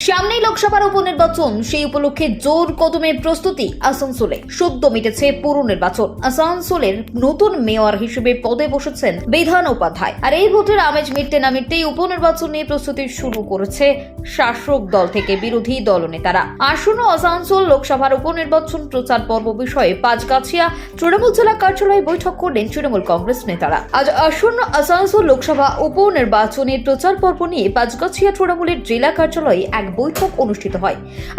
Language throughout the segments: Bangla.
সামনেই লোকসভার উপনির্বাচন। সেই উপলক্ষে জোর কদমে প্রস্তুতি আসানসোলে। সদ্য মিটেছে পুর নির্বাচন। আসানসোলের নতুন মেয়র হিসেবে পদে বসেছেন বিধান উপাধ্যায়। আর এই ভোটের আমেজ মিটতে না মিটতেই উপনির্বাচন নিয়ে প্রস্তুতি শুরু করেছে শাসক দল থেকে বিরোধী দলনেতারা। আসন্ন আসানসোল লোকসভার উপনির্বাচন প্রচার পর্ব বিষয়ে পাঁচগাছিয়া তৃণমূল জেলা কার্যালয়ে বৈঠক করলেন তৃণমূল কংগ্রেস নেতারা। আজ আসন্ন আসানসোল লোকসভা উপনির্বাচনের প্রচার পর্ব নিয়ে পাঁচগাছিয়া তৃণমূলের জেলা কার্যালয়ে এক বৈঠক অনুষ্ঠিত হয়।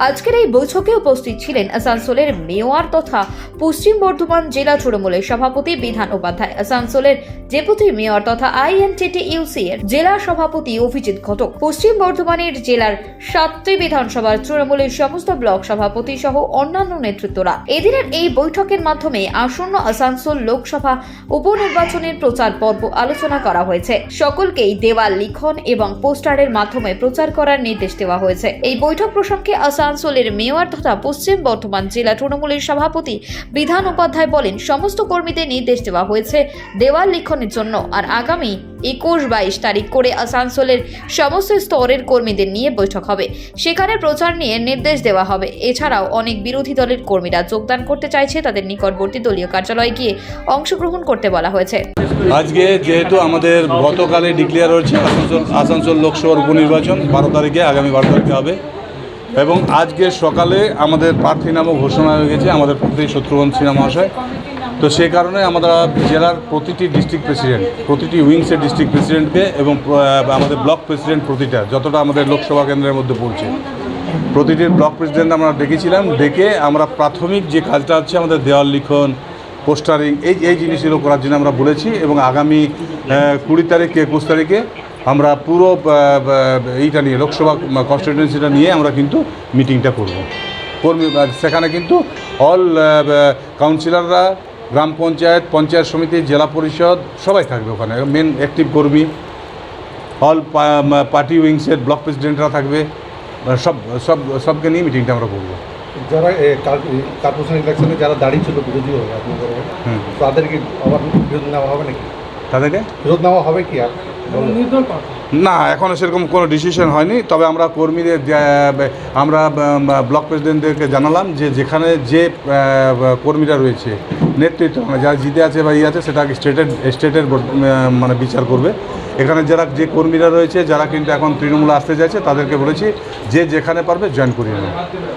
আজকের এই বৈঠকে উপস্থিত ছিলেন আসানসোলের মেয়র তথা পশ্চিম বর্ধমান জেলা তৃণমূলের সভাপতি বিধান উপাধ্যায়, আসানসোলের ডেপুটি মেয়র তথা আইএনটিটি ইউসি এর জেলা সভাপতি অভিজিৎ ঘটক, পশ্চিম বর্ধমানের জেলার সাতটি বিধানসভার তৃণমূলের সমস্ত ব্লক সভাপতি সহ অন্যান্য নেতৃত্বরা। এদিনের এই বৈঠকের মাধ্যমে আসন্ন আসানসোল লোকসভা উপনির্বাচনের প্রচার পর্ব আলোচনা করা হয়েছে। সকলকেই দেওয়াল লিখন এবং পোস্টারের মাধ্যমে প্রচার করার নির্দেশ দেওয়া হয়েছে। এই বৈঠক প্রসঙ্গে আসানসোলের মেয়র তথা পশ্চিম বর্ধমান জেলা তৃণমূলের সভাপতি বিধান উপাধ্যায় বলেন, সমস্ত কর্মীদের নির্দেশ দেওয়া হয়েছে দেওয়াল লিখনের জন্য, আর আগামী একুশ বাইশ তারিখ করে আসানসোলের সমস্ত স্তরের কর্মীদের নিয়ে বৈঠক হবে। সেখানে প্রচার নিয়ে নির্দেশ দেওয়া হবে। এছাড়াও অনেক বিরোধী দলের কর্মীরা যোগদান করতে চাইছে। তাদের নিকটবর্তী দলীয় কার্যালয়ে গিয়ে অংশগ্রহণ করতে বলা হয়েছে। আজকে যেহেতু আমাদের গতকালে ডিক্লেয়ার হয়েছে আসানসোল আসানসোল লোকসভার উপনির্বাচন, বারো তারিখে, আগামী বারো তারিখে হবে। এবং আজকে সকালে আমাদের প্রার্থী নামও ঘোষণা হয়ে গেছে। আমাদের প্রতি শত্রুঘ্ন সিনহা মহাশয়। তো সে কারণে আমরা জেলার প্রতিটি ডিস্ট্রিক্ট প্রেসিডেন্ট প্রতিটি উইংসের ডিস্ট্রিক্ট প্রেসিডেন্টকে এবং আমাদের ব্লক প্রেসিডেন্ট প্রতিটা, যতটা আমাদের লোকসভা কেন্দ্রের মধ্যে পড়ছে। প্রতিটি ব্লক প্রেসিডেন্ট আমরা ডেকেছিলাম, ডেকে আমরা প্রাথমিক যে কাজটা হচ্ছে আমাদের দেওয়াল লিখন, পোস্টারিং, এই এই জিনিসগুলো করার জন্য আমরা বলেছি এবং আগামী কুড়ি তারিখ একুশ তারিখে আমরা পুরো এইটা নিয়ে, লোকসভা কনস্টিটিউয়েন্সিটা নিয়ে আমরা কিন্তু মিটিংটা করব। কর্মী সেখানে কিন্তু অল কাউন্সিলররা গ্রাম পঞ্চায়েত পঞ্চায়েত সমিতি জেলা পরিষদ সবাই থাকবে ওখানে। মেন অ্যাক্টিভ কর্মী অল পার্টি উইংসের ব্লক প্রেসিডেন্টরা থাকবে। সব সব সবকে নিয়ে মিটিংটা আমরা করব। যারা কর্পোরেশন ইলেকশনে যারা দাঁড়িয়ে ছিল বিরোধী হবে তাদেরকে আবার বিরোধ নেওয়া হবে নাকি? তাদেরকে? বিরোধ নেওয়া হবে কি আর। না এখনও সেরকম কোনো ডিসিশন হয়নি। তবে আমরা কর্মীদের আমরা ব্লক প্রেসিডেন্টদেরকে জানালাম যে যেখানে যে কর্মীরা রয়েছে নেতৃত্ব মানে যারা জিতে আছে বা ইয়ে আছে সেটা স্টেটের স্টেটের মানে বিচার করবে। এখানে যারা যে কর্মীরা রয়েছে যারা কিন্তু এখন তৃণমূলে আসতে চাইছে তাদেরকে বলেছি যে যেখানে পারবে জয়েন করিয়ে নেবে।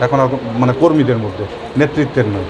এখন মানে কর্মীদের মধ্যে নেতৃত্বের নয়।